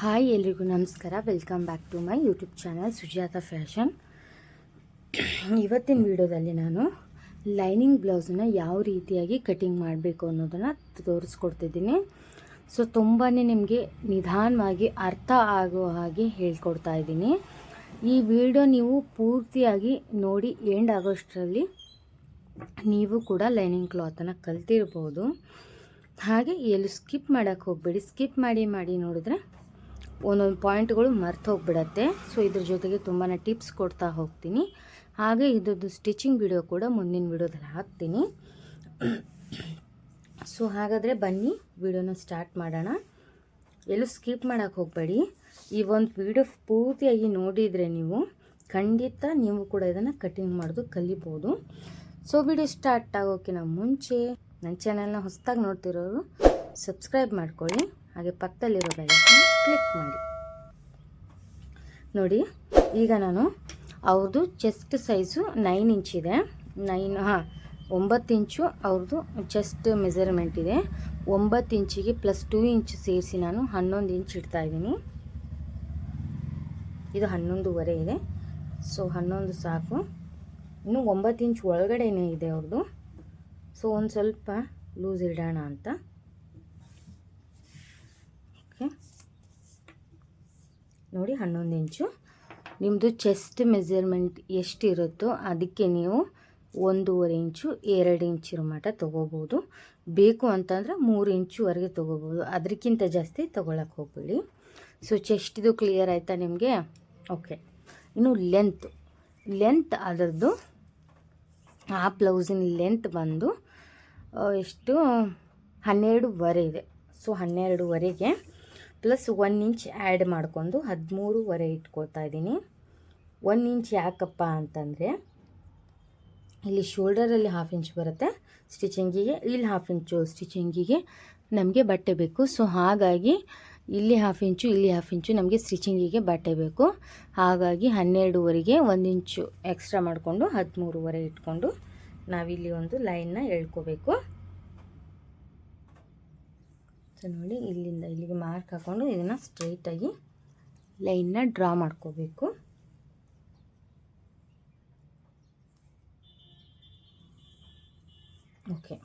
Hi ಎಲ್ರಿಗೂ ನಮಸ್ಕಾರ. Welcome back to my YouTube channel Sujatha fashion ಇವತ್ತಿನ ವಿಡಿಯೋದಲ್ಲಿ ನಾನು ಲೈನಿಂಗ್ ಬ್ಲೌಸನ್ನು ಯಾವ ರೀತಿಯಾಗಿ ಕಟಿಂಗ್ ಮಾಡಬೇಕು ಅನ್ನೋದನ್ನು ತೋರಿಸ್ಕೊಡ್ತಿದ್ದೀನಿ. ಸೊ ತುಂಬಾ ನಿಮಗೆ ನಿಧಾನವಾಗಿ ಅರ್ಥ ಆಗೋ ಹಾಗೆ ಹೇಳ್ಕೊಡ್ತಾ ಇದ್ದೀನಿ. ಈ ವಿಡಿಯೋ ನೀವು ಪೂರ್ತಿಯಾಗಿ ನೋಡಿ ಎಂಡ್ ಆಗೋಷ್ಟರಲ್ಲಿ ನೀವು ಕೂಡ ಲೈನಿಂಗ್ ಕ್ಲಾತನ್ನು ಕಲ್ತಿರ್ಬೋದು. ಹಾಗೆ ಎಲ್ಲೂ ಸ್ಕಿಪ್ ಮಾಡೋಕ್ಕೆ ಹೋಗಬೇಡಿ. ಸ್ಕಿಪ್ ಮಾಡಿ ಮಾಡಿ ನೋಡಿದ್ರೆ ಒಂದೊಂದು ಪಾಯಿಂಟ್ಗಳು ಮರ್ತು ಹೋಗ್ಬಿಡತ್ತೆ. ಸೊ ಇದ್ರ ಜೊತೆಗೆ ತುಂಬಾ ಟಿಪ್ಸ್ ಕೊಡ್ತಾ ಹೋಗ್ತೀನಿ. ಹಾಗೆ ಇದ್ರದ್ದು ಸ್ಟಿಚಿಂಗ್ ವಿಡಿಯೋ ಕೂಡ ಮುಂದಿನ ವಿಡಿಯೋದಲ್ಲಿ ಹಾಕ್ತೀನಿ. ಸೊ ಹಾಗಾದರೆ ಬನ್ನಿ, ವಿಡಿಯೋನ ಸ್ಟಾರ್ಟ್ ಮಾಡೋಣ. ಎಲ್ಲೂ ಸ್ಕಿಪ್ ಮಾಡೋಕ್ಕೆ ಹೋಗಬೇಡಿ. ಈ ಒಂದು ವಿಡಿಯೋ ಪೂರ್ತಿಯಾಗಿ ನೋಡಿದರೆ ನೀವು ಖಂಡಿತ ನೀವು ಕೂಡ ಇದನ್ನು ಕಟಿಂಗ್ ಮಾಡೋದು ಕಲಿಬೋದು. ಸೊ ವಿಡಿಯೋ ಸ್ಟಾರ್ಟ್ ಆಗೋಕ್ಕಿಂತ ಮುಂಚೆ ನನ್ನ ಚಾನಲ್ನ ಹೊಸದಾಗಿ ನೋಡ್ತಿರೋರು ಸಬ್ಸ್ಕ್ರೈಬ್ ಮಾಡ್ಕೊಳ್ಳಿ. ಹಾಗೆ ಪಕ್ಕದಲ್ಲಿರೋ ಕ್ಲಿಕ್ ಮಾಡಿ. ನೋಡಿ, ಈಗ ನಾನು ಅವ್ರದ್ದು ಚೆಸ್ಟ್ ಸೈಜು ನೈನ್ ಇಂಚ್ ಇದೆ. ನೈನ್ ಹಾಂ, ಒಂಬತ್ತು ಇಂಚು ಅವ್ರದ್ದು ಚೆಸ್ಟ್ ಮೆಜರ್ಮೆಂಟ್ ಇದೆ. ಒಂಬತ್ತು ಇಂಚಿಗೆ ಪ್ಲಸ್ ಟೂ ಇಂಚ್ ಸೇರಿಸಿ ನಾನು ಹನ್ನೊಂದು ಇಂಚ್ ಇಡ್ತಾ ಇದ್ದೀನಿ. ಇದು ಹನ್ನೊಂದುವರೆ ಇದೆ. ಸೊ ಹನ್ನೊಂದು ಸಾಕು. ಇನ್ನು ಒಂಬತ್ತು ಇಂಚ್ ಒಳಗಡೆನೇ ಇದೆ ಅವ್ರದ್ದು ಸೊ ಒಂದು ಸ್ವಲ್ಪ ಲೂಸ್ ಇಡೋಣ ಅಂತ. ಓಕೆ ನೋಡಿ ಹನ್ನೊಂದು ಇಂಚು. ನಿಮ್ಮದು ಚೆಸ್ಟ್ ಮೆಜರ್ಮೆಂಟ್ ಎಷ್ಟಿರುತ್ತೋ ಅದಕ್ಕೆ ನೀವು ಒಂದೂವರೆ ಇಂಚು, ಎರಡು ಇಂಚಿರೋ ಮಟ್ಟ ತೊಗೋಬೋದು. ಬೇಕು ಅಂತಂದರೆ ಮೂರು ಇಂಚುವರೆಗೆ ತೊಗೋಬೋದು. ಅದಕ್ಕಿಂತ ಜಾಸ್ತಿ ತೊಗೊಳಕ್ಕೆ ಹೋಗ್ಬೇಡಿ. ಸೊ ಚೆಸ್ಟಿದು ಕ್ಲಿಯರ್ ಆಯಿತಾ ನಿಮಗೆ? ಓಕೆ ಇನ್ನು ಲೆಂತ್ ಲೆಂತ್ ಅದರದ್ದು, ಆ ಬ್ಲೌಸಿನ ಲೆಂತ್ ಬಂದು ಎಷ್ಟು? ಹನ್ನೆರಡುವರೆ ಇದೆ. ಸೊ ಹನ್ನೆರಡುವರೆಗೆ ಪ್ಲಸ್ ಒನ್ ಇಂಚ್ ಆ್ಯಡ್ ಮಾಡಿಕೊಂಡು ಹದಿಮೂರುವರೆ ಇಟ್ಕೊಳ್ತಾ ಇದ್ದೀನಿ. ಒನ್ ಇಂಚ್ ಯಾಕಪ್ಪ ಅಂತಂದರೆ ಇಲ್ಲಿ ಶೋಲ್ಡರಲ್ಲಿ ಹಾಫ್ ಇಂಚ್ ಬರುತ್ತೆ. ಸ್ಟಿಚಿಂಗಿಗೆ, ಇಲ್ಲಿ ಹಾಫ್ ಇಂಚು ಸ್ಟಿಚಿಂಗಿಗೆ ನಮಗೆ ಬಟ್ಟೆ ಬೇಕು. ಸೊ, ಹಾಗಾಗಿ ಇಲ್ಲಿ ಹಾಫ್ ಇಂಚು, ಇಲ್ಲಿ ಹಾಫ್ ಇಂಚು ನಮಗೆ ಸ್ಟಿಚಿಂಗಿಗೆ ಬಟ್ಟೆ ಬೇಕು. ಹಾಗಾಗಿ ಹನ್ನೆರಡುವರೆಗೆ ಒಂದು ಇಂಚು ಎಕ್ಸ್ಟ್ರಾ ಮಾಡಿಕೊಂಡು ಹದಿಮೂರುವರೆ ಇಟ್ಕೊಂಡು ನಾವಿಲ್ಲಿ ಒಂದು ಲೈನ್ನ ಎಳ್ಕೋಬೇಕು. ಸೊ ನೋಡಿ ಇಲ್ಲಿಂದ ಇಲ್ಲಿಗೆ ಮಾರ್ಕ್ ಹಾಕ್ಕೊಂಡು ಇದನ್ನು ಸ್ಟ್ರೈಟಾಗಿ ಲೈನ್ನ ಡ್ರಾ ಮಾಡ್ಕೋಬೇಕು. ಓಕೆ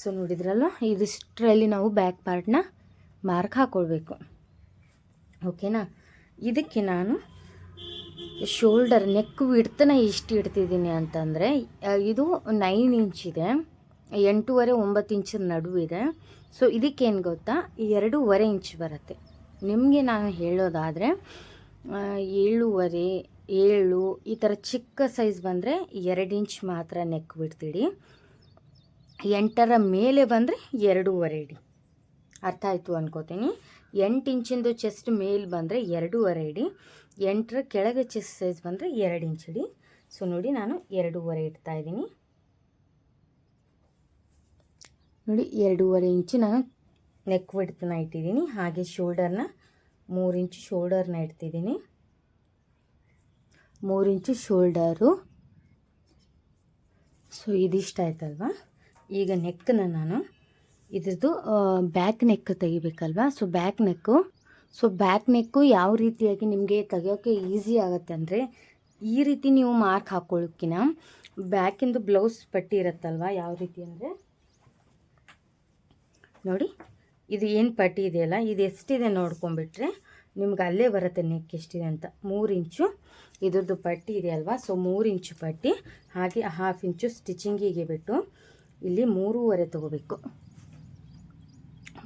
ಸೊ ನೋಡಿದ್ರಲ್ಲ ಇದಿಷ್ಟರಲ್ಲಿ ನಾವು ಬ್ಯಾಕ್ ಪಾರ್ಟ್ನ ಮಾರ್ಕ್ ಹಾಕ್ಕೊಳ್ಬೇಕು ಓಕೆನಾ ಇದಕ್ಕೆ ನಾನು ಶೋಲ್ಡರ್ ನೆಕ್ ವಿಡ್ತನ ಎಷ್ಟು ಇಡ್ತಿದ್ದೀನಿ ಅಂತಂದರೆ ಇದು ನೈನ್ ಇಂಚ್ ಇದೆ. ಎಂಟೂವರೆ ಒಂಬತ್ತು ಇಂಚಿನ ನಡುವಿದೆ. ಸೊ ಇದಕ್ಕೇನು ಗೊತ್ತಾ? ಎರಡೂವರೆ ಇಂಚ್ ಬರುತ್ತೆ. ನಿಮಗೆ ನಾನು ಹೇಳೋದಾದರೆ ಏಳುವರೆ, ಏಳು, ಈ ಥರ ಚಿಕ್ಕ ಸೈಜ್ ಬಂದರೆ ಎರಡು ಇಂಚ್ ಮಾತ್ರ ನೆಕ್ ಬಿಡ್ತೀಡಿ ಎಂಟರ ಮೇಲೆ ಬಂದರೆ ಎರಡೂವರೆ ಇಡಿ. ಅರ್ಥ ಆಯಿತು ಅನ್ಕೋತೀನಿ. ಎಂಟು ಇಂಚಿಂದು ಚೆಸ್ಟ್ ಮೇಲೆ ಬಂದರೆ ಎರಡೂವರೆ ಇಡಿ. ಎಂಟರ ಕೆಳಗೆ ಚೆಸ್ಟ್ ಸೈಜ್ ಬಂದರೆ ಎರಡು ಇಂಚ್ ಇಡಿ. ಸೊ ನೋಡಿ ನಾನು ಎರಡೂವರೆ ಇಡ್ತಾ ಇದ್ದೀನಿ ನೋಡಿ ಎರಡೂವರೆ ಇಂಚು ನಾನು ನೆಕ್ ಬಿಡ್ತನ ಇಟ್ಟಿದ್ದೀನಿ. ಹಾಗೆ ಶೋಲ್ಡರ್ನ ಮೂರು ಇಂಚು ಶೋಲ್ಡರ್ನ ಇಡ್ತಿದ್ದೀನಿ. ಮೂರು ಇಂಚು ಶೋಲ್ಡರು ಸೊ ಇದಿಷ್ಟ ಆಯ್ತಲ್ವಾ? ಈಗ ನೆಕ್ಕನ್ನ ನಾನು ಇದ್ರದ್ದು back neck ತೆಗಿಬೇಕಲ್ವಾ? So back neck so back neck ಯಾವ ರೀತಿಯಾಗಿ ನಿಮಗೆ ತೆಗಿಯೋಕ್ಕೆ ಈಸಿ ಆಗುತ್ತೆ ಅಂದರೆ, ಈ ರೀತಿ ನೀವು ಮಾರ್ಕ್ ಹಾಕ್ಕೊಳ್ಳೋಕ್ಕಿನ ಬ್ಯಾಕಿಂದು ಬ್ಲೌಸ್ ಪಟ್ಟಿ ಇರುತ್ತಲ್ವಾ? ಯಾವ ರೀತಿ ಅಂದರೆ ನೋಡಿ, ಇದು ಏನು ಪಟ್ಟಿ ಇದೆಯಲ್ಲ, ಇದು ಎಷ್ಟಿದೆ ನೋಡ್ಕೊಂಬಿಟ್ರೆ ನಿಮ್ಗೆ ಅಲ್ಲೇ ಬರುತ್ತೆ ನೆಕ್ ಎಷ್ಟಿದೆ ಅಂತ. ಮೂರು ಇಂಚು, ಇದ್ರದ್ದು ಪಟ್ಟಿ ಇದೆ ಅಲ್ವಾ? ಸೊ ಮೂರು ಇಂಚು ಪಟ್ಟಿ, ಹಾಗೆ ಹಾಫ್ ಇಂಚು ಸ್ಟಿಚಿಂಗಿಗೆ ಬಿಟ್ಟು ಇಲ್ಲಿ ಮೂರುವರೆ ತೊಗೋಬೇಕು.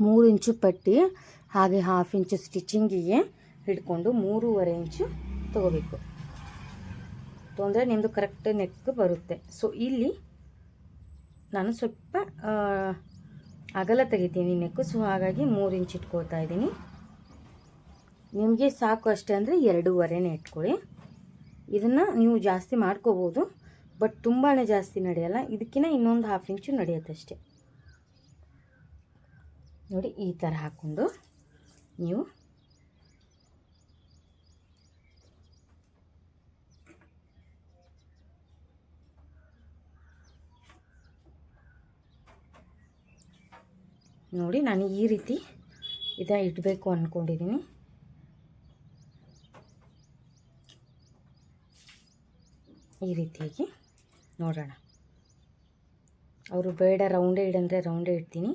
ಮೂರು ಇಂಚು ಪಟ್ಟಿ, ಹಾಗೆ ಹಾಫ್ ಇಂಚು ಸ್ಟಿಚಿಂಗಿಗೆ ಹಿಡ್ಕೊಂಡು ಮೂರುವರೆ ಇಂಚು ತೊಗೋಬೇಕು. ತೊಂದರೆ ನಿಮ್ಮದು ಕರೆಕ್ಟ್ ನೆಕ್ ಬರುತ್ತೆ. ಸೊ ಇಲ್ಲಿ ನಾನು ಸ್ವಲ್ಪ ಅಗಲ ತೆಗಿತೀನಿ ನೆಕ್ಕು, ಸೊ ಹಾಗಾಗಿ ಮೂರು ಇಂಚ್ ಇಟ್ಕೊಳ್ತಾ ಇದ್ದೀನಿ. ನಿಮಗೆ ಸಾಕು ಅಷ್ಟೇ ಅಂದರೆ ಎರಡೂವರೆನೇ ಇಟ್ಕೊಳ್ಳಿ. ಇದನ್ನು ನೀವು ಜಾಸ್ತಿ ಮಾಡ್ಕೋಬೋದು, ಬಟ್ ತುಂಬಾ ಜಾಸ್ತಿ ನಡೆಯಲ್ಲ ಇದಕ್ಕಿಂತ ಇನ್ನೊಂದು ಹಾಫ್ ಇಂಚು ನಡೆಯುತ್ತೆ ಅಷ್ಟೇ. ನೋಡಿ, ಈ ಥರ ಹಾಕ್ಕೊಂಡು ನೀವು ನೋಡಿ ನಾನು ಈ ರೀತಿ ಇದ ಇಡಬೇಕು ಅಂದ್ಕೊಂಡಿದ್ದೀನಿ ಈ ರೀತಿಯಾಗಿ ನೋಡೋಣ. ಅವರು ಬೇಡ ರೌಂಡೇ ಇಡಂದರೆ ರೌಂಡೇ ಇಡ್ತೀನಿ.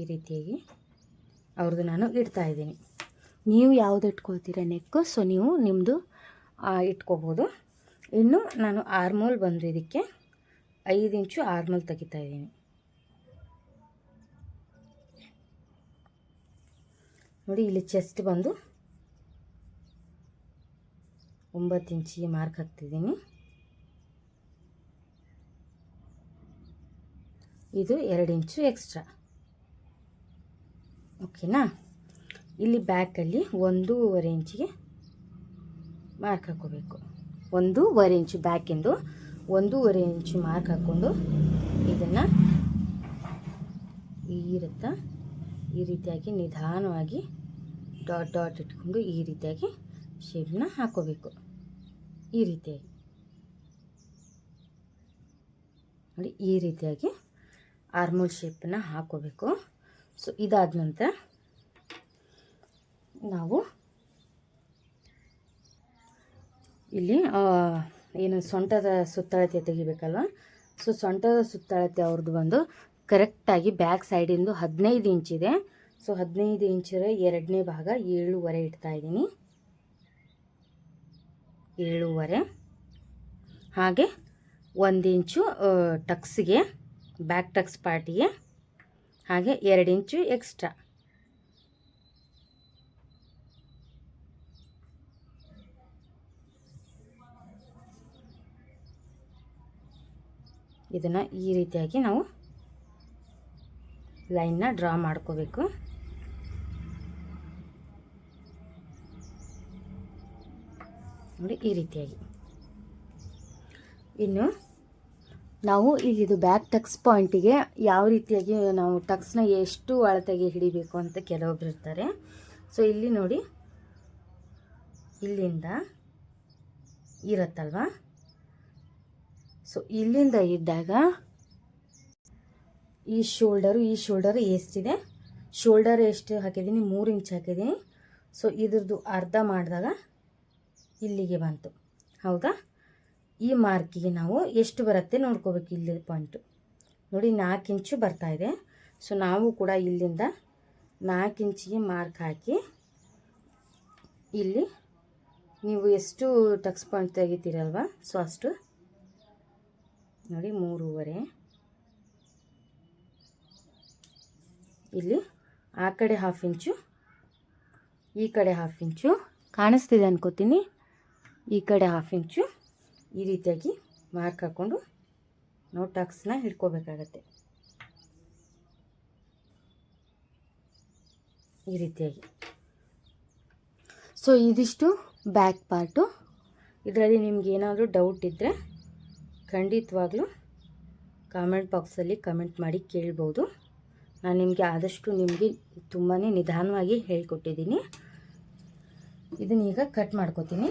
ಈ ರೀತಿಯಾಗಿ ಅವ್ರದ್ದು ನಾನು ಇಡ್ತಾ ಇದ್ದೀನಿ. ನೀವು ಯಾವುದು ಇಟ್ಕೊಳ್ತೀರ ನೆಕ್ಕು ಸೊ ನೀವು ನಿಮ್ಮದು ಇಟ್ಕೋಬೋದು. ಇನ್ನು ನಾನು ಆರ್ಮೋಲ್ ಬಂದು ಇದಕ್ಕೆ ಐದು ಇಂಚು ಆರ್ಮೋಲ್ ತೆಗಿತಾ ಇದ್ದೀನಿ. ನೋಡಿ, ಇಲ್ಲಿ ಚೆಸ್ಟ್ ಬಂದು ಒಂಬತ್ತು ಇಂಚಿಗೆ ಮಾರ್ಕ್ ಹಾಕ್ತಿದ್ದೀನಿ. ಇದು ಎರಡು ಇಂಚು ಎಕ್ಸ್ಟ್ರಾ ಓಕೆನಾ ಇಲ್ಲಿ ಬ್ಯಾಕಲ್ಲಿ ಒಂದೂವರೆ ಇಂಚಿಗೆ ಮಾರ್ಕ್ ಹಾಕ್ಕೋಬೇಕು. ಒಂದೂವರೆ ಇಂಚು ಬ್ಯಾಕಿಂದು ಒಂದೂವರೆ ಇಂಚು ಮಾರ್ಕ್ ಹಾಕ್ಕೊಂಡು ಇದನ್ನು ಇರುತ್ತಾ? ಈ ರೀತಿಯಾಗಿ ನಿಧಾನವಾಗಿ ಡಾಟ್ ಡಾಟ್ ಇಟ್ಕೊಂಡು ಈ ರೀತಿಯಾಗಿ ಶೇಪ್ನ ಹಾಕೋಬೇಕು. ಈ ರೀತಿಯಾಗಿ. ನೋಡಿ, ಈ ರೀತಿಯಾಗಿ ಆರ್ಮೋಲ್ ಶೇಪನ್ನ ಹಾಕೋಬೇಕು. ಸೊ, ಇದಾದ ನಂತರ ನಾವು ಇಲ್ಲಿ ಏನು ಸೊಂಟದ ಸುತ್ತಳತೆ ತೆಗಿಬೇಕಲ್ವ? ಸೊ, ಸೊಂಟದ ಸುತ್ತಳತೆ ಅವ್ರದ್ದು ಬಂದು ಕರೆಕ್ಟಾಗಿ ಬ್ಯಾಕ್ ಸೈಡಿಂದು ಹದಿನೈದು ಇಂಚಿದೆ ಸೊ, ಹದಿನೈದು ಇಂಚರ ಎರಡನೇ ಭಾಗ ಏಳುವರೆ ಇಡ್ತಾ ಇದ್ದೀನಿ. ಏಳುವರೆ. ಹಾಗೆ ಒಂದು ಇಂಚು ಟಕ್ಸ್ಗೆ, ಬ್ಯಾಕ್ ಟಕ್ಸ್ ಪಾರ್ಟಿಗೆ, ಹಾಗೆ ಎರಡು ಇಂಚು ಎಕ್ಸ್ಟ್ರಾ. ಇದನ್ನು ಈ ರೀತಿಯಾಗಿ ನಾವು ಲೈನ್ನ ಡ್ರಾ ಮಾಡ್ಕೋಬೇಕು. ನೋಡಿ ಈ ರೀತಿಯಾಗಿ. ಇನ್ನು ನಾವು ಇಲ್ಲಿದು ಬ್ಯಾಕ್ ಟಕ್ಸ್ ಪಾಯಿಂಟಿಗೆ ಯಾವ ರೀತಿಯಾಗಿ ನಾವು ಟಕ್ಸ್ನ ಎಷ್ಟು ಅಳತೆಗೆ ಹಿಡಿಬೇಕು ಅಂತ ಕೆಲವೊಬ್ರು ಇರ್ತಾರೆ. ಸೊ ಇಲ್ಲಿ ನೋಡಿ ಇಲ್ಲಿಂದ ಇರುತ್ತಲ್ವಾ? ಸೊ ಇಲ್ಲಿಂದ ಇದ್ದಾಗ ಈ ಶೋಲ್ಡರು, ಈ ಶೋಲ್ಡರ್ ಎಷ್ಟಿದೆ? ಶೋಲ್ಡರ್ ಎಷ್ಟು ಹಾಕಿದ್ದೀನಿ? ಮೂರು ಇಂಚ್ ಹಾಕಿದ್ದೀನಿ. ಸೊ ಇದ್ರದ್ದು ಅರ್ಧ ಮಾಡಿದಾಗ ಇಲ್ಲಿಗೆ ಬಂತು. ಹೌದಾ? ಈ ಮಾರ್ಕಿಗೆ ನಾವು ಎಷ್ಟು ಬರುತ್ತೆ ನೋಡ್ಕೋಬೇಕು ಇಲ್ಲಿ ಪಾಯಿಂಟು. ನೋಡಿ, ನಾಲ್ಕು ಇಂಚು ಬರ್ತಾ ಇದೆ. ಸೊ ನಾವು ಕೂಡ ಇಲ್ಲಿಂದ ನಾಲ್ಕು ಇಂಚಿಗೆ ಮಾರ್ಕ್ ಹಾಕಿ ಇಲ್ಲಿ ನೀವು ಎಷ್ಟು ಟಕ್ಸ್ ಪಾಯಿಂಟ್ ತೆಗಿತೀರಲ್ವ? ಸೊ ಅಷ್ಟು. ನೋಡಿ, ಮೂರುವರೆ. ಇಲ್ಲಿ ಆ ಕಡೆ ಹಾಫ್ ಇಂಚು ಈ ಕಡೆ ಹಾಫ್ ಇಂಚು ಕಾಣಿಸ್ತಿದೆ ಅನ್ಕೋತೀನಿ. ಈ ಕಡೆ ಹಾಫ್ ಇಂಚು ಈ ರೀತಿಯಾಗಿ ಮಾರ್ಕ್ ಹಾಕ್ಕೊಂಡು ನಾವು ಟಕ್ಸ್ನ ಹಿಡ್ಕೋಬೇಕಾಗತ್ತೆ. ಈ ರೀತಿಯಾಗಿ. ಸೊ ಇದಿಷ್ಟು ಬ್ಯಾಕ್ ಪಾರ್ಟು ಇದರಲ್ಲಿ ನಿಮ್ಗೆ ಏನಾದರೂ ಡೌಟ್ ಇದ್ದರೆ ಖಂಡಿತವಾಗ್ಲೂ ಕಾಮೆಂಟ್ ಬಾಕ್ಸಲ್ಲಿ ಕಮೆಂಟ್ ಮಾಡಿ ಕೇಳ್ಬೋದು. ನಾನು ನಿಮಗೆ ಆದಷ್ಟು ನಿಮಗೆ ತುಂಬಾ ನಿಧಾನವಾಗಿ ಹೇಳಿಕೊಟ್ಟಿದ್ದೀನಿ. ಇದನ್ನೀಗ ಕಟ್ ಮಾಡ್ಕೋತೀನಿ.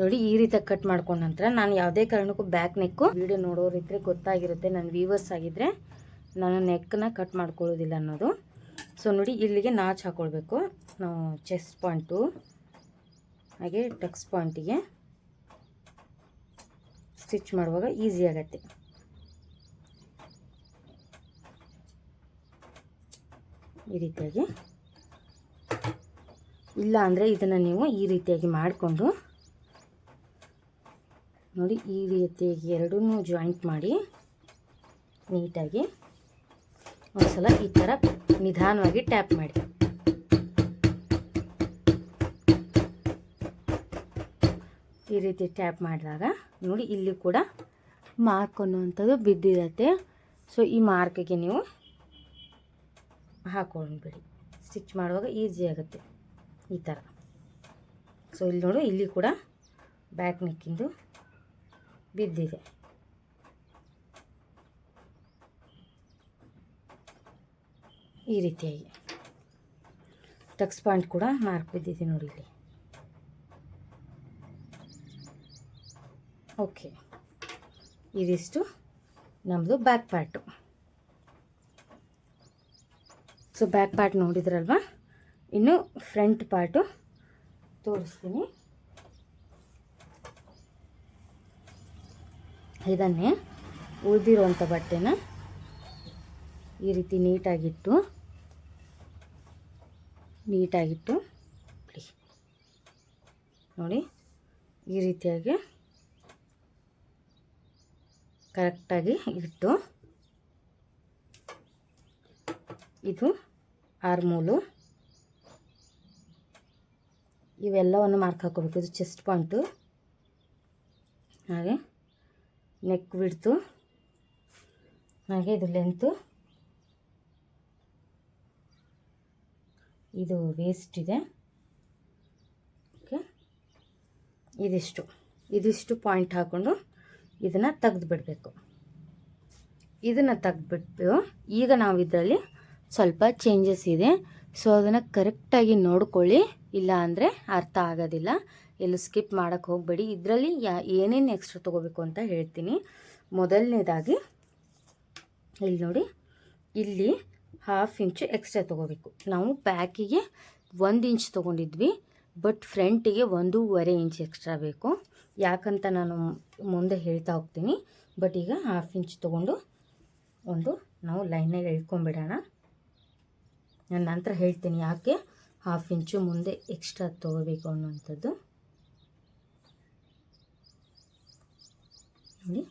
ನೋಡಿ ಈ ರೀತಿ ಕಟ್ ಮಾಡ್ಕೊಂಡ ನಂತರ ನಾನು ಯಾವುದೇ ಕಾರಣಕ್ಕೂ ಬ್ಯಾಕ್ ನೆಕ್ಕು ವಿಡಿಯೋ ನೋಡೋರಿದ್ರೆ ಗೊತ್ತಾಗಿರುತ್ತೆ. ನನ್ನ ವೀವರ್ಸ್ ಆಗಿದ್ದರೆ ನಾನು ನೆಕ್ಕನ್ನ ಕಟ್ ಮಾಡ್ಕೊಳ್ಳೋದಿಲ್ಲ ಅನ್ನೋದು. ಸೊ ನೋಡಿ ಇಲ್ಲಿಗೆ ನಾಚ್ ಹಾಕ್ಕೊಳ್ಬೇಕು ನಾವು ಚೆಸ್ಟ್ ಪಾಯಿಂಟು ಹಾಗೆ ಟಕ್ಸ್ ಪಾಯಿಂಟಿಗೆ ಸ್ಟಿಚ್ ಮಾಡುವಾಗ ಈಸಿ ಆಗತ್ತೆ. ಈ ರೀತಿಯಾಗಿ. ಇಲ್ಲ ಅಂದರೆ ಇದನ್ನು ನೀವು ಈ ರೀತಿಯಾಗಿ ಮಾಡಿಕೊಂಡು ನೋಡಿ, ಈ ರೀತಿಯಾಗಿ ಎರಡೂ ಜಾಯಿಂಟ್ ಮಾಡಿ ನೀಟಾಗಿ ಒಂದು ಸಲ ಈ ಥರ ನಿಧಾನವಾಗಿ ಟ್ಯಾಪ್ ಮಾಡಿ. ಈ ರೀತಿ ಟ್ಯಾಪ್ ಮಾಡಿದಾಗ ನೋಡಿ ಇಲ್ಲಿ ಕೂಡ ಮಾರ್ಕ್ ಅನ್ನುವಂಥದ್ದು ಬಿದ್ದಿರತ್ತೆ. ಸೊ ಈ ಮಾರ್ಕಿಗೆ ನೀವು ಹಾಕೊಂಡ್ಬಿಡಿ. ಸ್ಟಿಚ್ ಮಾಡುವಾಗ ಈಸಿ ಆಗುತ್ತೆ ಈ ಥರ ಸೊ ಇಲ್ಲಿ ನೋಡು ಇಲ್ಲಿ ಕೂಡ ಬ್ಯಾಕ್ ನೆಕ್ಕಿಂದು ಬಿದ್ದಿದೆ. ಈ ರೀತಿಯಾಗಿ. ಟಕ್ಸ್ ಪಾಯಿಂಟ್ ಕೂಡ ಮಾರ್ಕ್ ಬಿದ್ದಿದೆ ನೋಡಿ ಇಲ್ಲಿ. ಓಕೆ. ಇದಿಷ್ಟು ನಮ್ಮದು back part so back part ನೋಡಿದ್ರಲ್ವ? ಇನ್ನು ಫ್ರಂಟ್ ಪಾರ್ಟು ತೋರಿಸ್ತೀನಿ. ಇದನ್ನೇ ಉಳಿದಿರುವಂಥ ಬಟ್ಟೆನ ಈ ರೀತಿ ನೀಟಾಗಿಟ್ಟು ನೀಟಾಗಿಟ್ಟು ನೋಡಿ, ಈ ರೀತಿಯಾಗಿ ಕರೆಕ್ಟಾಗಿ ಇಟ್ಟು ಇದು ಆರ್ಮೂಲು. ಇವೆಲ್ಲವನ್ನು ಮಾರ್ಕ್ ಹಾಕೋಬೇಕು ಇದು ಚೆಸ್ಟ್ ಪಾಯಿಂಟು ಹಾಗೆ ನೆಕ್ ಬಿಡ್ತು ಹಾಗೆ ಇದು ಲೆಂತು ಇದು ವೇಸ್ಟ್ ಇದೆ. ಓಕೆ ಇದಿಷ್ಟು. ಇದಿಷ್ಟು ಪಾಯಿಂಟ್ ಹಾಕ್ಕೊಂಡು ಇದನ್ನು ತೆಗೆದು ಬಿಡಬೇಕು ಇದನ್ನು ತೆಗೆದುಬಿಟ್ಟು ಈಗ ನಾವು ಇದರಲ್ಲಿ ಸ್ವಲ್ಪ ಚೇಂಜಸ್ ಇದೆ. ಸೊ ಅದನ್ನು ಕರೆಕ್ಟಾಗಿ ನೋಡ್ಕೊಳ್ಳಿ. ಇಲ್ಲ ಅಂದರೆ ಅರ್ಥ ಆಗೋದಿಲ್ಲ. ಎಲ್ಲೂ ಸ್ಕಿಪ್ ಮಾಡೋಕ್ಕೆ ಹೋಗಬೇಡಿ. ಇದರಲ್ಲಿ ಯಾ, ಏನೇನು ಎಕ್ಸ್ಟ್ರಾ ತೊಗೋಬೇಕು ಅಂತ ಹೇಳ್ತೀನಿ. ಮೊದಲನೇದಾಗಿ ಇಲ್ಲಿ ನೋಡಿ. ಇಲ್ಲಿ ಹಾಫ್ ಇಂಚು ಎಕ್ಸ್ಟ್ರಾ ತೊಗೋಬೇಕು. ನಾವು ಬ್ಯಾಕಿಗೆ ಒಂದು ಇಂಚ್ ತೊಗೊಂಡಿದ್ವಿ. ಬಟ್ ಫ್ರಂಟಿಗೆ ಒಂದೂವರೆ ಇಂಚ್ ಎಕ್ಸ್ಟ್ರಾ ಬೇಕು. ಯಾಕಂತ ನಾನು ಮುಂದೆ ಹೇಳ್ತಾ ಹೋಗ್ತೀನಿ. ಬಟ್ ಈಗ ಹಾಫ್ ಇಂಚ್ ತೊಗೊಂಡು ಒಂದು ನಾವು ಲೈನಾಗಿ ಎಳ್ಕೊಂಬಿಡೋಣ. ನಾನು ನಂತರ ಹೇಳ್ತೀನಿ ಯಾಕೆ ಹಾಫ್ ಇಂಚು ಮುಂದೆ ಎಕ್ಸ್ಟ್ರಾ ತೊಗೋಬೇಕು ಅನ್ನೋವಂಥದ್ದು. ನೋಡಿ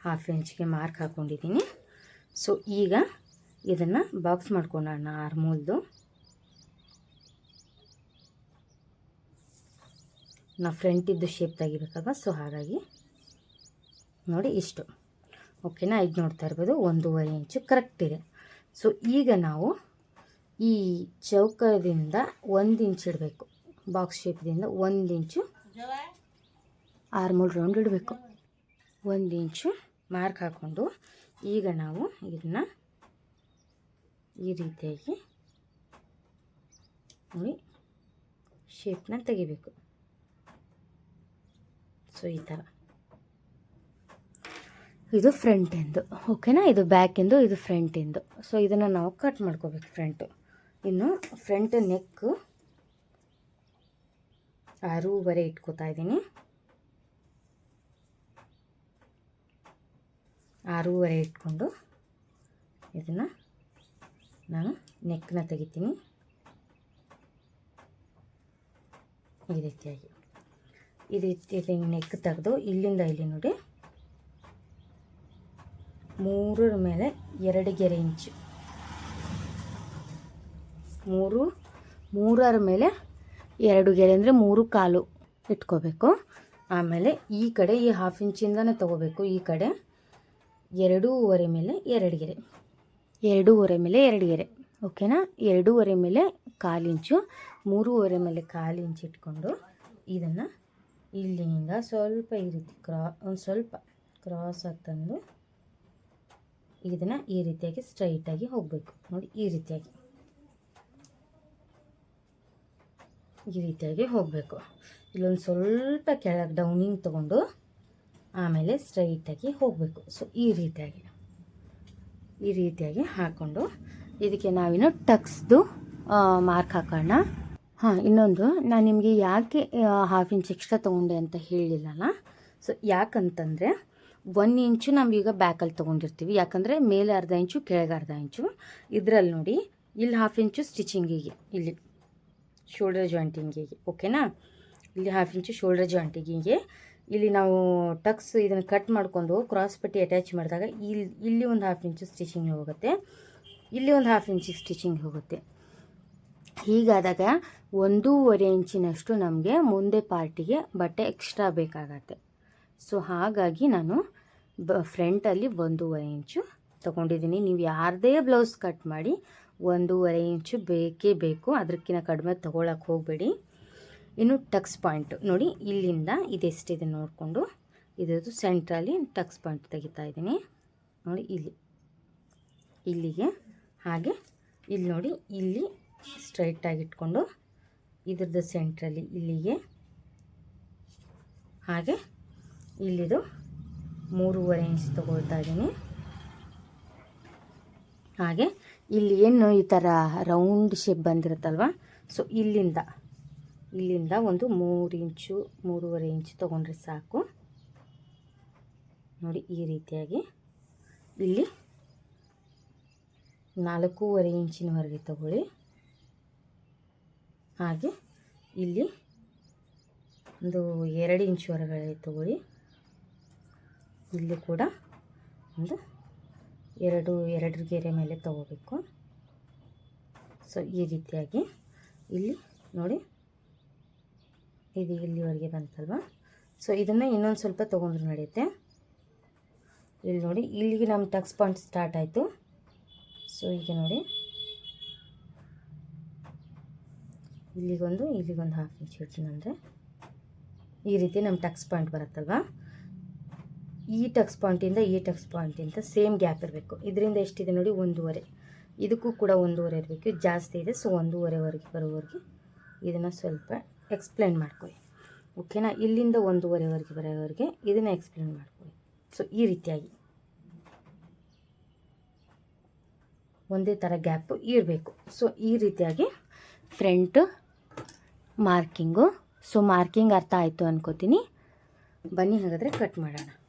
ಹಾಫ್ ಇಂಚ್ಗೆ ಮಾರ್ಕ್ ಹಾಕ್ಕೊಂಡಿದ್ದೀನಿ ಸೊ ಈಗ ಇದನ್ನು ಬಾಕ್ಸ್ ಮಾಡ್ಕೊಳ್ಳೋಣ ಆರ್ಮೂಲ್ದು ನಾವು ಫ್ರಂಟಿದ್ದು ಶೇಪ್ ತೆಗಿಬೇಕಲ್ವ? ಸೊ ಹಾಗಾಗಿ ನೋಡಿ ಇಷ್ಟು. ಓಕೆನಾ ಇದು ನೋಡ್ತಾ ಇರ್ಬೋದು, ಒಂದೂವರೆ ಇಂಚು ಕರೆಕ್ಟ್ ಇದೆ. ಸೊ ಈಗ ನಾವು ಈ ಚೌಕದಿಂದ ಒಂದು ಇಂಚ್ ಇಡಬೇಕು. ಬಾಕ್ಸ್ ಶೇಪ್ದಿಂದ ಒಂದು ಇಂಚು ಆರ್ಮೂಲ್ ರೌಂಡ್ ಇಡಬೇಕು. ಒಂದು ಇಂಚು ಮಾರ್ಕ್ ಹಾಕ್ಕೊಂಡು ಈಗ ನಾವು ಇದನ್ನ ಈ ರೀತಿಯಾಗಿ ನೋಡಿ ಶೇಪ್ನ ತೆಗಿಬೇಕು. ಸೊ ಈ ಥರ ಇದು ಫ್ರಂಟ್ ಎಂದು ಓಕೆನಾ ಇದು ಬ್ಯಾಕ್ ಎಂದು ಇದು ಫ್ರಂಟ್ ಎಂದು ಸೊ ಇದನ್ನು ನಾವು ಕಟ್ ಮಾಡ್ಕೋಬೇಕು ಫ್ರಂಟು ಇನ್ನು ಫ್ರಂಟ್ ನೆಕ್ ಆರೂವರೆ ಇಟ್ಕೋತಾ ಇದ್ದೀನಿ. ಆರೂವರೆ ಇಟ್ಕೊಂಡು ಇದನ್ನು ನಾನು ನೆಕ್ನ ತೆಗಿತೀನಿ. ಈ ರೀತಿಯಾಗಿ. ಈ ರೀತಿ ನೆಕ್ ತೆಗೆದು ಇಲ್ಲಿಂದ ಇಲ್ಲಿ ನೋಡಿ. ಮೂರರ ಮೇಲೆ ಎರಡು ಗೆರೆ ಇಂಚು ಮೂರು, ಮೂರರ ಮೇಲೆ ಎರಡು ಗೆರೆ ಅಂದರೆ ಮೂರು ಕಾಲು ಇಟ್ಕೋಬೇಕು. ಆಮೇಲೆ ಈ ಕಡೆ ಈ ಹಾಫ್ ಇಂಚಿಂದನೇ ತೊಗೋಬೇಕು. ಈ ಕಡೆ ಎರಡೂವರೆ ಮೇಲೆ ಎರಡು ಗೆರೆ. ಎರಡೂವರೆ ಮೇಲೆ ಎರಡು ಗೆರೆ. ಓಕೆನಾ? ಎರಡೂವರೆ ಮೇಲೆ ಕಾಲು ಇಂಚು ಮೂರುವರೆ ಮೇಲೆ ಕಾಲು ಇಂಚು ಇಟ್ಕೊಂಡು ಇದನ್ನು ಇಲ್ಲಿಂದ ಸ್ವಲ್ಪ ಈ ರೀತಿ ಕ್ರಾ ಒಂದು ಸ್ವಲ್ಪ ಕ್ರಾಸಾಗಿ ತಂದು ಇದನ್ನು ಈ ರೀತಿಯಾಗಿ ಸ್ಟ್ರೈಟಾಗಿ ಹೋಗಬೇಕು. ನೋಡಿ, ಈ ರೀತಿಯಾಗಿ. ಈ ರೀತಿಯಾಗಿ ಹೋಗಬೇಕು. ಇಲ್ಲೊಂದು ಸ್ವಲ್ಪ ಕೆಳಗೆ ಡೌನಿಂಗ್ ತೊಗೊಂಡು ಆಮೇಲೆ ಸ್ಟ್ರೈಟಾಗಿ ಹೋಗಬೇಕು. ಸೊ ಈ ರೀತಿಯಾಗಿ. ಈ ರೀತಿಯಾಗಿ ಹಾಕ್ಕೊಂಡು ಇದಕ್ಕೆ ನಾವಿನ್ನು ಟಕ್ಸ್ದು ಮಾರ್ಕ್ ಹಾಕೋಣ. ಹಾಂ, ಇನ್ನೊಂದು. ನಾನು ನಿಮಗೆ ಯಾಕೆ ಹಾಫ್ ಇಂಚ್ ಎಕ್ಸ್ಟ್ರಾ ತೊಗೊಂಡೆ ಅಂತ ಹೇಳಿಲ್ಲಲ್ಲ? ಸೊ ಯಾಕಂತಂದರೆ ಒನ್ ಇಂಚು ನಾವೀಗ ಬ್ಯಾಕಲ್ಲಿ ತೊಗೊಂಡಿರ್ತೀವಿ. ಯಾಕಂದರೆ, ಮೇಲೆ ಅರ್ಧ ಇಂಚು ಕೆಳಗೆ ಅರ್ಧ ಇಂಚು ಇದರಲ್ಲಿ ನೋಡಿ, ಇಲ್ಲಿ ಹಾಫ್ ಇಂಚು ಸ್ಟಿಚಿಂಗಿಗೆ ಇಲ್ಲಿ ಶೋಲ್ಡರ್ ಜಾಯಿಂಟಿಂಗಿಗೆ ಓಕೆನಾ ಇಲ್ಲಿ ಹಾಫ್ ಇಂಚು ಶೋಲ್ಡರ್ ಜಾಯಿಂಟಿಂಗಿಗೆ ಇಲ್ಲಿ ನಾವು ಟಕ್ಸ್ ಇದನ್ನು ಕಟ್ ಮಾಡಿಕೊಂಡು ಕ್ರಾಸ್ ಪಟ್ಟಿ ಅಟ್ಯಾಚ್ ಮಾಡಿದಾಗ ಇಲ್ಲಿ ಇಲ್ಲಿ ಒಂದು ಹಾಫ್ ಇಂಚು ಸ್ಟಿಚಿಂಗ್ ಹೋಗುತ್ತೆ. ಇಲ್ಲಿ ಒಂದು ಹಾಫ್ ಇಂಚಿಗೆ ಸ್ಟಿಚಿಂಗ್ ಹೋಗುತ್ತೆ. ಹೀಗಾದಾಗ ಒಂದೂವರೆ ಇಂಚಿನಷ್ಟು ನಮಗೆ ಮುಂದೆ ಪಾರ್ಟಿಗೆ ಬಟ್ಟೆ ಎಕ್ಸ್ಟ್ರಾ ಬೇಕಾಗತ್ತೆ. ಸೊ ಹಾಗಾಗಿ ನಾನು ಬ ಫ್ರಂಟಲ್ಲಿ ಒಂದೂವರೆ ಇಂಚು ತೊಗೊಂಡಿದ್ದೀನಿ. ನೀವು ಯಾರದೇ ಬ್ಲೌಸ್ ಕಟ್ ಮಾಡಿ ಒಂದೂವರೆ ಇಂಚು ಬೇಕೇ ಬೇಕು. ಅದಕ್ಕಿಂತ ಕಡಿಮೆ ತೊಗೊಳಕ್ಕೆ ಹೋಗಬೇಡಿ. ಇನ್ನು ಟಕ್ಸ್ ಪಾಯಿಂಟು ನೋಡಿ, ಇಲ್ಲಿಂದ ಇದೆಷ್ಟಿದೆ ನೋಡಿಕೊಂಡು ಇದ್ರದ್ದು ಸೆಂಟ್ರಲ್ಲಿ ಟಕ್ಸ್ ಪಾಯಿಂಟ್ ತೆಗಿತಾ ಇದ್ದೀನಿ. ನೋಡಿ, ಇಲ್ಲಿ. ಇಲ್ಲಿಗೆ ಹಾಗೆ, ಇಲ್ಲಿ ನೋಡಿ, ಇಲ್ಲಿ ಸ್ಟ್ರೈಟಾಗಿ ಇಟ್ಕೊಂಡು ಇದ್ರದ್ದು ಸೆಂಟ್ರಲ್ಲಿ ಇಲ್ಲಿಗೆ ಹಾಗೆ ಇಲ್ಲಿದು ಮೂರುವರೆ ಇಂಚ್ ತೊಗೊಳ್ತಾ ಇದ್ದೀನಿ. ಹಾಗೆ ಇಲ್ಲಿ ಏನು ಈ ಥರ ರೌಂಡ್ ಶೇಪ್ ಬಂದಿರುತ್ತಲ್ವ? ಸೊ, ಇಲ್ಲಿಂದ ಇಲ್ಲಿಂದ ಒಂದು ಮೂರು ಇಂಚು, ಮೂರುವರೆ ಇಂಚು ತೊಗೊಂಡ್ರೆ ಸಾಕು. ನೋಡಿ, ಈ ರೀತಿಯಾಗಿ ಇಲ್ಲಿ ನಾಲ್ಕೂವರೆ ಇಂಚಿನವರೆಗೆ ತಗೊಳ್ಳಿ. ಹಾಗೆ ಇಲ್ಲಿ ಒಂದು ಎರಡು ಇಂಚು ಹೊರಗಡೆ ತಗೊಳ್ಳಿ. ಇಲ್ಲಿ ಕೂಡ ಒಂದು ಎರಡು ಎರಡು ಗೆರೆ ಮೇಲೆ ತಗೋಬೇಕು. ಸೊ ಈ ರೀತಿಯಾಗಿ ಇಲ್ಲಿ ನೋಡಿ. ಇದು ಇಲ್ಲಿವರೆಗೆ ಬಂತಲ್ವ? ಸೊ ಇದನ್ನು ಇನ್ನೊಂದು ಸ್ವಲ್ಪ ತೊಗೊಂಡ್ರೆ ನಡೆಯುತ್ತೆ. ಇಲ್ಲಿ ನೋಡಿ, ಇಲ್ಲಿಗೆ ನಮ್ಮ ಟಕ್ಸ್ ಪಾಯಿಂಟ್ ಸ್ಟಾರ್ಟ್ ಆಯಿತು. ಸೊ ಈಗ ನೋಡಿ. ಇಲ್ಲಿಗೊಂದು ಇಲ್ಲಿಗೊಂದು ಹಾಫ್ ಇಂಚ್ ಅಂದರೆ ಈ ರೀತಿ ನಮ್ಮ ಟಕ್ಸ್ ಪಾಯಿಂಟ್ ಬರುತ್ತಲ್ವ? ಈ ಟಕ್ಸ್ ಪಾಯಿಂಟಿಂದ ಈ ಟಕ್ಸ್ ಪಾಯಿಂಟಿಂದ ಸೇಮ್ ಗ್ಯಾಪ್ ಇರಬೇಕು. ಇದರಿಂದ ಎಷ್ಟಿದೆ ನೋಡಿ, ಒಂದೂವರೆ. ಇದಕ್ಕೂ ಕೂಡ ಒಂದೂವರೆ ಇರಬೇಕು. ಜಾಸ್ತಿ ಇದೆ ಸೊ ಒಂದೂವರೆವರೆಗೆ ಬರೋವರೆಗೆ ಇದನ್ನು ಸ್ವಲ್ಪ ಎಕ್ಸ್ಪ್ಲೇನ್ ಮಾಡ್ಕೊಳ್ಳಿ. ಓಕೆನಾ ಇಲ್ಲಿಂದ ಒಂದೂವರೆವರೆಗೆ ಬರೋವರೆಗೆ ಇದನ್ನು ಎಕ್ಸ್ಪ್ಲೇನ್ ಮಾಡ್ಕೊಳ್ಳಿ. ಸೊ ಈ ರೀತಿಯಾಗಿ. ಒಂದೇ ಥರ ಗ್ಯಾಪು ಇರಬೇಕು. ಸೊ ಈ ರೀತಿಯಾಗಿ ಫ್ರಂಟ್ ಮಾರ್ಕಿಂಗು. ಸೊ ಮಾರ್ಕಿಂಗ್ ಅರ್ಥ ಆಯಿತು ಅನ್ಕೋತೀನಿ. ಬನ್ನಿ ಹಾಗಾದರೆ ಕಟ್ ಮಾಡೋಣ.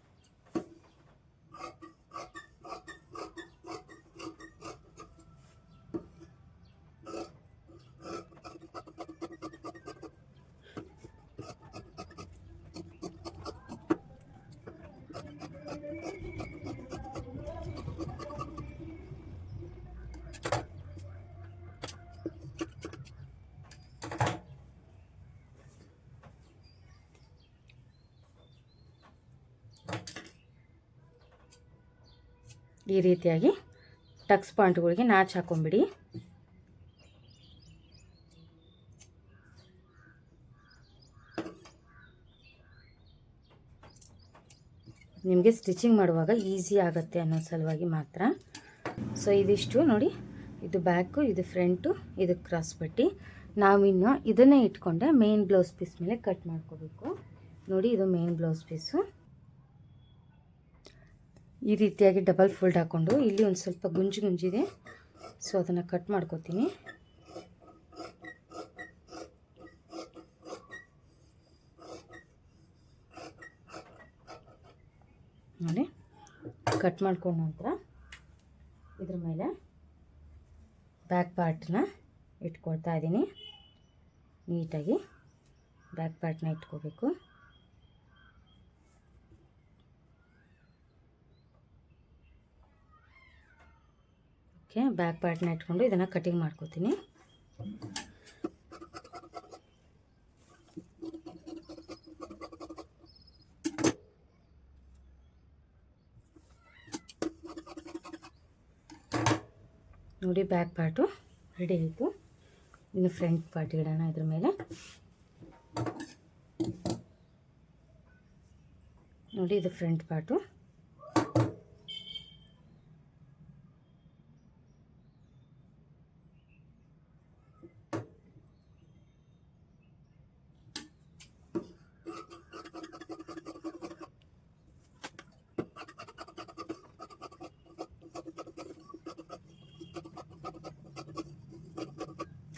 ಈ ರೀತಿಯಾಗಿ ಟಕ್ಸ್ ಪಾಯಿಂಟ್ಗಳಿಗೆ ನಾಚ್ ಹಾಕೊಂಬಿಡಿ ನಿಮಗೆ ಸ್ಟಿಚಿಂಗ್ ಮಾಡುವಾಗ ಈಸಿ ಆಗುತ್ತೆ ಅನ್ನೋ ಸಲುವಾಗಿ ಮಾತ್ರ. ಸೊ, ಇದಿಷ್ಟು ನೋಡಿ. ಇದು ಬ್ಯಾಕು, ಇದು ಫ್ರಂಟು, ಇದು ಕ್ರಾಸ್ ಬಟ್ಟಿ. ನಾವಿನ್ನು ಇದನ್ನೇ ಇಟ್ಕೊಂಡೆ ಮೇನ್ ಬ್ಲೌಸ್ ಪೀಸ್ ಮೇಲೆ ಕಟ್ ಮಾಡ್ಕೋಬೇಕು. ನೋಡಿ, ಇದು ಮೇನ್ ಬ್ಲೌಸ್ ಪೀಸು. ಈ ರೀತಿಯಾಗಿ ಡಬಲ್ ಫೋಲ್ಡ್ ಹಾಕ್ಕೊಂಡು ಇಲ್ಲಿ ಒಂದು ಸ್ವಲ್ಪ ಗುಂಜು ಗುಂಜಿದೆ. ಸೊ ಅದನ್ನು ಕಟ್ ಮಾಡ್ಕೋತೀನಿ. ನೋಡಿ ಕಟ್ ಮಾಡ್ಕೊಂಡ ನಂತರ ಇದ್ರ ಮೇಲೆ ಬ್ಯಾಕ್ ಪಾರ್ಟ್ನ ಇಟ್ಕೊಳ್ತಾ ಇದ್ದೀನಿ. ನೀಟಾಗಿ ಬ್ಯಾಕ್ ಪಾರ್ಟ್ನ ಇಟ್ಕೋಬೇಕು. ಓಕೆ ಬ್ಯಾಕ್ ಪಾರ್ಟ್ನ ಇಟ್ಕೊಂಡು ಇದನ್ನು ಕಟಿಂಗ್ ಮಾಡ್ಕೋತೀನಿ. ನೋಡಿ ಬ್ಯಾಕ್ ಪಾರ್ಟು ರೆಡಿ ಆಯಿತು. ಇನ್ನು ಫ್ರಂಟ್ ಪಾರ್ಟ್ ಇಡೋಣ ಇದ್ರ ಮೇಲೆ. ನೋಡಿ ಇದು ಫ್ರಂಟ್ ಪಾರ್ಟು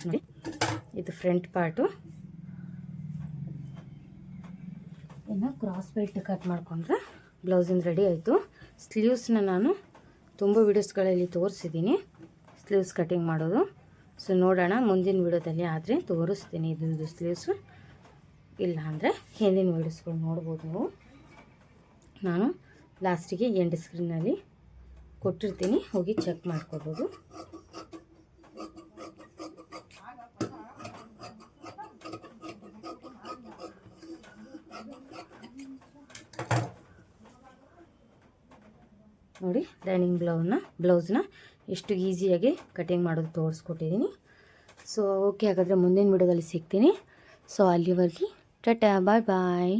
ನೋಡಿ ಇದು ಫ್ರಂಟ್ ಪಾರ್ಟು. ಇನ್ನು ಕ್ರಾಸ್ ಬೆಲ್ಟ್ ಕಟ್ ಮಾಡಿಕೊಂಡ್ರೆ ಬ್ಲೌಸಿಂದ ರೆಡಿ ಆಯಿತು. ಸ್ಲೀವ್ಸ್ನ ನಾನು ತುಂಬ ವೀಡಿಯೋಸ್ಗಳಲ್ಲಿ ತೋರಿಸಿದ್ದೀನಿ. ಸ್ಲೀವ್ಸ್ ಕಟಿಂಗ್ ಮಾಡೋದು. ಸೊ ನೋಡೋಣ. ಮುಂದಿನ ವೀಡಿಯೋದಲ್ಲಿ ಆದರೆ ತೋರಿಸ್ತೀನಿ ಇದೊಂದು ಸ್ಲೀವ್ಸು ಇಲ್ಲ ಅಂದರೆ ಹಿಂದಿನ ವೀಡಿಯೋಸ್ಗಳು ನೋಡ್ಬೋದು ನಾವು. ನಾನು ಲಾಸ್ಟಿಗೆ ಎಂಡ್ ಸ್ಕ್ರೀನಲ್ಲಿ ಕೊಟ್ಟಿರ್ತೀನಿ. ಹೋಗಿ ಚೆಕ್ ಮಾಡ್ಕೋಬೋದು. ನೋಡಿ ಲೈನಿಂಗ್ ಬ್ಲೌಸ್ನ ಬ್ಲೌಸ್ನ ಎಷ್ಟು ಈಸಿಯಾಗಿ ಕಟಿಂಗ್ ಮಾಡೋದು ತೋರಿಸ್ಕೊಟ್ಟಿದ್ದೀನಿ ಸೊ ಓಕೆ ಹಾಗಾದರೆ ಮುಂದಿನ ವಿಡಿಯೋದಲ್ಲಿ ಸಿಗ್ತೀನಿ. ಸೊ ಅಲ್ಲಿವರೆಗೆ, ಟಾಟಾ ಬಾಯ್ ಬಾಯ್